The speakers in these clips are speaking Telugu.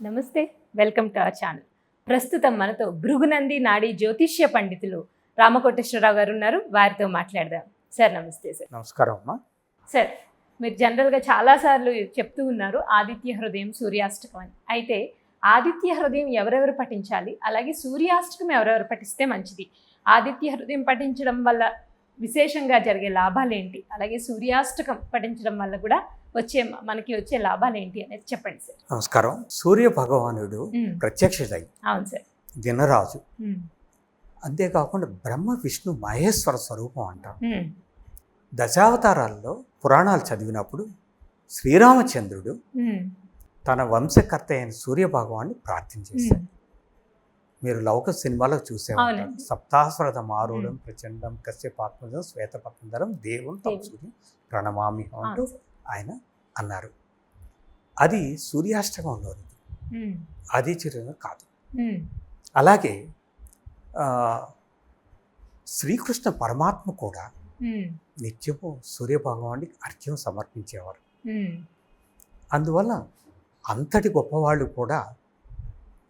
నమస్తే వెల్కమ్ టు అవర్ ఛానల్. ప్రస్తుతం మనతో భృగునంది నాడి జ్యోతిష్య పండితులు రామకోటేశ్వరరావు గారు ఉన్నారు. వారితో మాట్లాడదాం. సార్ నమస్తే సార్. నమస్కారం అమ్మా. సార్ మీరు జనరల్గా చాలాసార్లు చెప్తూ ఉన్నారు ఆదిత్య హృదయం సూర్యాష్టకం అని. అయితే ఆదిత్య హృదయం ఎవరెవరు పఠించాలి? అలాగే సూర్యాష్టకం ఎవరెవరు పఠిస్తే మంచిది? ఆదిత్య హృదయం పఠించడం వల్ల విశేషంగా జరిగే లాభాలు ఏంటి అలాగే సూర్యాష్టకం పఠించడం వల్ల కూడా వచ్చే మనకి వచ్చే లాభాలు ఏంటి అనేది చెప్పండి సార్. నమస్కారం. సూర్య భగవానుడు ప్రత్యక్ష అవును సార్. దినరాజు. అంతేకాకుండా బ్రహ్మ విష్ణు మహేశ్వర స్వరూపం అంటాం. దశావతారాల్లో పురాణాలు చదివినప్పుడు శ్రీరామచంద్రుడు తన వంశకర్త అయిన సూర్య భగవాన్ని ప్రార్థించేశాడు ఉమ్. మీరు లౌక సినిమాలో చూసే ఉంటారు మారూఢం ప్రచండం కశ్యపాత్మజం శ్వేతపత్మధరం దేవుం తమ దేవుడు. సూర్యం ప్రణమామి అంటూ. ఆయన అన్నారు. అది సూర్యాష్టకంలోనిది. అది చిరున కాదు. అలాగే శ్రీకృష్ణ పరమాత్మ కూడా నిత్యము సూర్యభగవానికి అర్ఘ్యం సమర్పించేవారు. అందువల్ల అంతటి గొప్పవాళ్ళు కూడా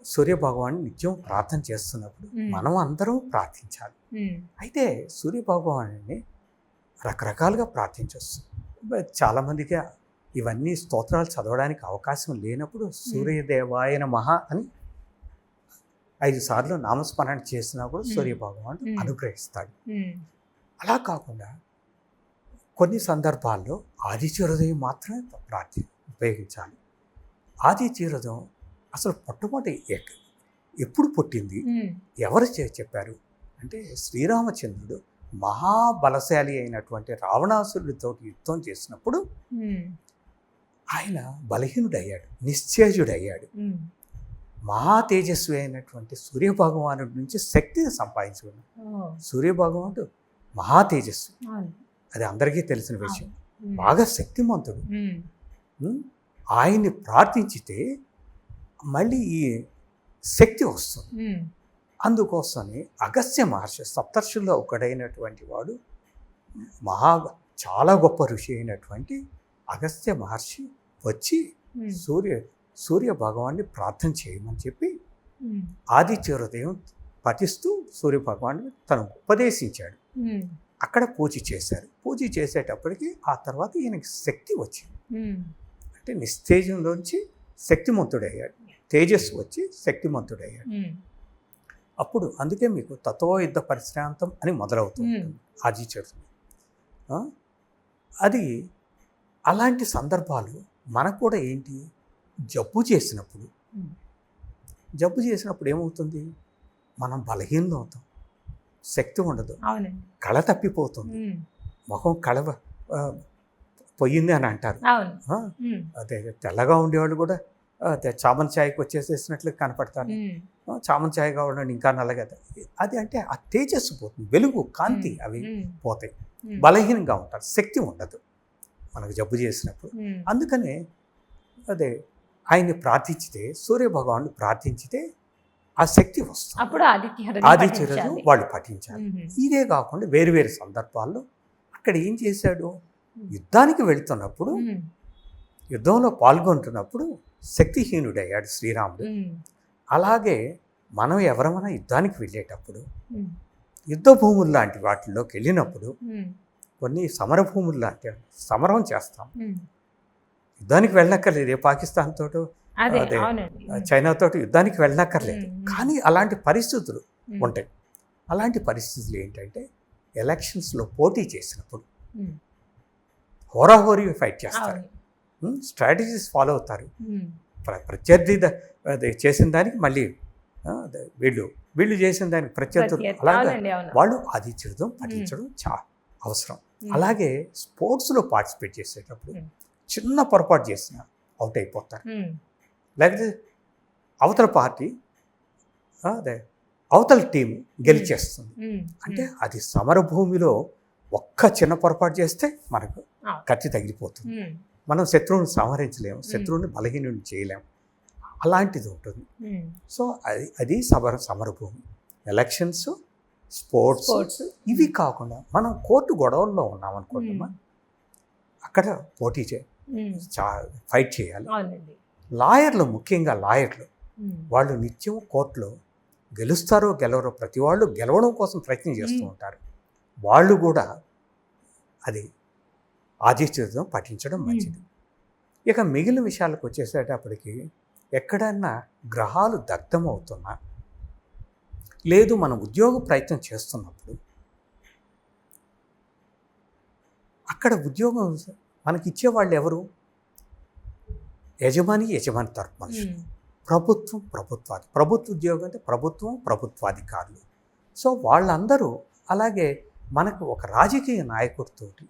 సూర్యభగవాన్ని నిత్యం ప్రార్థన చేస్తున్నప్పుడు. మనం అందరం ప్రార్థించాలి. అయితే సూర్యభగవాన్ని రకరకాలుగా ప్రార్థించవచ్చు చాలామందికి ఇవన్నీ స్తోత్రాలు చదవడానికి అవకాశం లేనప్పుడు సూర్యదేవాయ నమః అని ఐదు సార్లు నామస్మరణ చేసినా కూడా మ్మ్. సూర్యభగవాన్ మ్మ్. అనుగ్రహిస్తాడు. అలా కాకుండా కొన్ని సందర్భాల్లో ఆదిత్య హృదయం మాత్రమే ప్రార్థన ఉపయోగించాలి. హృదయం అసలు మొట్టమొదటి ఎక్- ఎప్పుడు పుట్టింది? ఎవరు చెప్పారు? అంటే శ్రీరామచంద్రుడు మహాబలశాలి అయినటువంటి రావణాసురుడితో యుద్ధం చేసినప్పుడు ఆయన బలహీనుడయ్యాడు నిశ్చేజుడయ్యాడు మహా తేజస్వి అయినటువంటి సూర్యభగవాను నుంచి శక్తిని సంపాదించుకున్నాడు. సూర్యభగవానుడు మహా తేజస్వి. అది అందరికీ తెలిసిన విషయం. బాగా శక్తిమంతుడు? ఆయన్ని ప్రార్థించితే మళ్ళీ ఈ శక్తి వస్తుంది. ఉమ్, అందుకోసమని అగస్త్య మహర్షి సప్తర్షుల్లో ఒకడైనటువంటి వాడు మహా చాలా గొప్ప ఋషి అయినటువంటి అగస్త్య మహర్షి వచ్చి సూర్య సూర్య భగవాన్ని ప్రార్థన చేయమని చెప్పి ఆదిత్య హృదయం పఠిస్తూ సూర్య భగవాన్ని తను ఉపదేశించాడు. అక్కడ పూజ చేశారు. పూజ చేసేటప్పటికి ఆ తర్వాత ఈయనకి శక్తి వచ్చింది. అంటే నిస్తేజంలోంచి శక్తిమంతుడయ్యాడు. తేజస్సు వచ్చి శక్తిమంతుడయ్యాడు. అప్పుడు అందుకే మీకు తత్వ యుద్ధ పరిశ్రాంతం అని మొదలవుతుంది మ్మ్. ఆదిత్యుడు ఆ? అది అలాంటి సందర్భాలు మనకు కూడా ఏంటి? జబ్బు చేసినప్పుడు. జబ్బు చేసినప్పుడు ఏమవుతుంది? మనం బలహీనం అవుతాం. శక్తి ఉండదు. కళ తప్పిపోతుంది. ముఖం కళ పోయింది అని అంటారు. అదే తెల్లగా ఉండేవాళ్ళు కూడా చామన్ ఛాయ్కి వచ్చేసేసినట్లు ఆ, చామన్ ఛాయ్ కావడం ఇంకా నల్లగా అది అంటే ఆ తేజస్సు పోతుంది వెలుగు కాంతి అవి పోతాయి. బలహీనంగా ఉంటారు శక్తి ఉండదు. మనకు జబ్బు చేసినప్పుడు. అందుకనే అదే ఆయన్ని ప్రార్థించితే సూర్య భగవాన్ని ప్రార్థించితే ఆ శక్తి వస్తుంది. అప్పుడు ఆదిత్య హృదయం ఆదిత్య రోజు పఠించాలి. వాళ్ళు పఠించాలి. ఉమ్, ఇదే కాకుండా వేరు వేరు సందర్భాల్లో అక్కడ ఏం చేశాడు? యుద్ధానికి వెళుతున్నప్పుడు యుద్ధంలో పాల్గొంటున్నప్పుడు శక్తిహీనుడయ్యాడు శ్రీరాముడు. అలాగే మనం ఎవరమైనా యుద్ధానికి వెళ్ళేటప్పుడు యుద్ధ భూములు లాంటి వాటిల్లోకి వెళ్ళినప్పుడు కొన్ని సమర భూములు లాంటి సమరం చేస్తాం. యుద్ధానికి వెళ్ళక్కర్లేదు ఏ పాకిస్తాన్ తోటో అదే చైనాతో యుద్ధానికి వెళ్ళక్కర్లేదు కానీ అలాంటి పరిస్థితులు ఉంటాయి. అలాంటి పరిస్థితులు ఏంటంటే ఎలక్షన్స్లో పోటీ చేసినప్పుడు హోరాహోరీ ఫైట్ చేస్తారు. స్ట్రాటజీస్ ఫాలో అవుతారు. ప్ర- ప్రత్యర్థి అదే చేసిన దానికి మళ్ళీ అదే వీళ్ళు వీళ్ళు చేసిన దానికి ప్రత్యర్థులు ప్రత్యర్థి. అలాగా అవునండి అవును. వాళ్ళు ఆదిత్యడం పఠించడం చాలా అవసరం. అలాగే స్పోర్ట్స్లో పార్టిసిపేట్ చేసేటప్పుడు. చిన్న పొరపాటు చేసిన అవుట్ అయిపోతారు. లేకపోతే అవతల పార్టీ అదే అవతల టీం గెలిచేస్తుంది. అంటే అది సమర భూమిలో ఒక్క చిన్న పొరపాటు చేస్తే మనకు. కత్తి తగిలిపోతుంది. మనం శత్రువుని సంహరించలేము శత్రువుని బలహీనుని చేయలేము. అలాంటిది ఉంటుంది. సో అది అది సమర సమరభూమి. ఎలక్షన్స్ స్పోర్ట్స్ ఇవి కాకుండా మనం కోర్టు గొడవల్లో ఉన్నాం అనుకోండి ఉమ్, అక్కడ పోటీ చే ఫైట్ చేయాలి. లాయర్లు ముఖ్యంగా లాయర్లు. వాళ్ళు నిత్యం కోర్టులో గెలుస్తారో గెలవరో ప్రతి వాళ్ళు గెలవడం కోసం ప్రయత్నం చేస్తూ. ఉంటారు. వాళ్ళు కూడా అది ఆదిత్యతం పఠించడం. మంచిది ఇక మిగిలిన విషయాలకు వచ్చేసేటప్పటికి ఎక్కడన్నా గ్రహాలు దగ్ధం అవుతున్నా లేదు మనం ఉద్యోగ ప్రయత్నం చేస్తున్నప్పుడు అక్కడ ఉద్యోగం మనకి ఇచ్చేవాళ్ళు ఎవరు యజమాని యజమాని తరపు మనుషులు. ప్రభుత్వం ప్రభుత్వాది ప్రభుత్వ ఉద్యోగం అంటే ప్రభుత్వం ప్రభుత్వాధికారులు సో వాళ్ళందరూ అలాగే మనకు ఒక రాజకీయ నాయకుడితోటి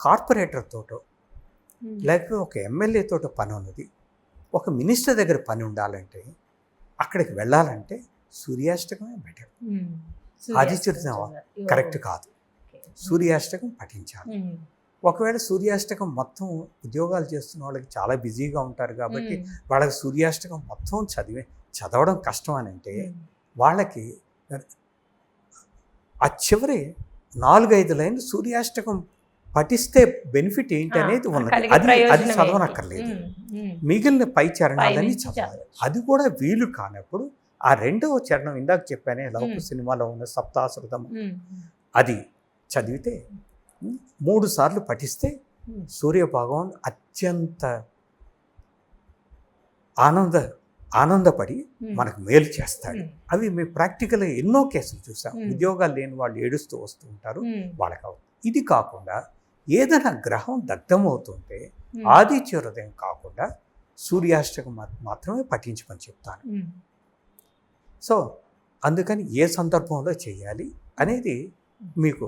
కార్పొరేటర్ తోటో ఉమ్. లేకపోతే ఒక ఎమ్మెల్యే తోటో పని ఉన్నది ఒక మినిస్టర్ దగ్గర పని ఉండాలంటే అక్కడికి వెళ్ళాలంటే సూర్యాష్టకమే బెటర్ ఉమ్. ఆదిత్యుడి సూర్యాస్తమం. కరెక్ట్ కాదు. సూర్యాష్టకం పఠించాలి ఉమ్. ఒకవేళ సూర్యాష్టకం మొత్తం ఉద్యోగాలు చేస్తున్న వాళ్ళకి చాలా బిజీగా ఉంటారు కాబట్టి. వాళ్ళకి సూర్యాష్టకం మొత్తం చదివే చదవడం కష్టం అని అంటే. వాళ్ళకి ఆ చివరి నాలుగైదు లైన్లు సూర్యాష్టకం పఠిస్తే బెనిఫిట్ ఏంటి అనేది ఉన్నది అది అది? చదవనక్కర్లేదు. మిగిలిన పై చరణాలన్నీ పైనుంచి చదవాలి. అది కూడా వీలు కానప్పుడు ఆ రెండవ చరణం ఇందాక చెప్పానే లౌక. సినిమాలో ఉన్న సప్తాశ్రుతం. అది చదివితే మూడు సార్లు పఠిస్తే. సూర్య భగవాన్ అత్యంత ఆనంద ఆనందపడి. మనకు మేలు చేస్తాడు. అవి మేము ప్రాక్టికల్గా ఎన్నో కేసులు చూసాం. ఉద్యోగాలు లేని వాళ్ళు ఏడుస్తూ వస్తూ ఉంటారు. వాళ్ళకి ఇది కాకుండా ఏదైనా గ్రహం దగ్ధం అవుతుంటే ఉమ్. ఆదిత్య హృదయం కాకుండా సూర్యాష్టకం మాత్రమే పఠించమని చెప్తాను. సో అందుకని ఏ సందర్భంలో చేయాలి అనేది మీకు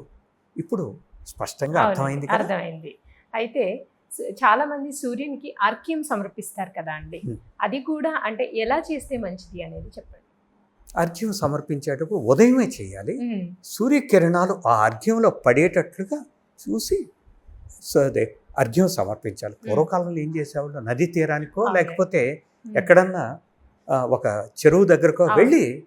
ఇప్పుడు స్పష్టంగా అర్థమైంది అర్థమైంది అయితే చాలా మంది సూర్యునికి అర్ఘ్యం సమర్పిస్తారు కదా అండి. అది కూడా అంటే ఎలా చేస్తే మంచిది అనేది చెప్పండి అర్ఘ్యం సమర్పించేటప్పుడు ఉదయమే చేయాలి. సూర్యకిరణాలు ఆ అర్ఘ్యంలో పడేటట్లుగా చూసి సో అదే అర్ఘ్యం సమర్పించాలి పూర్వకాలంలో ఏం చేసేవాళ్ళు నది తీరానికో. లేకపోతే. ఎక్కడన్నా ఒక చెరువు దగ్గరకో. వెళ్ళి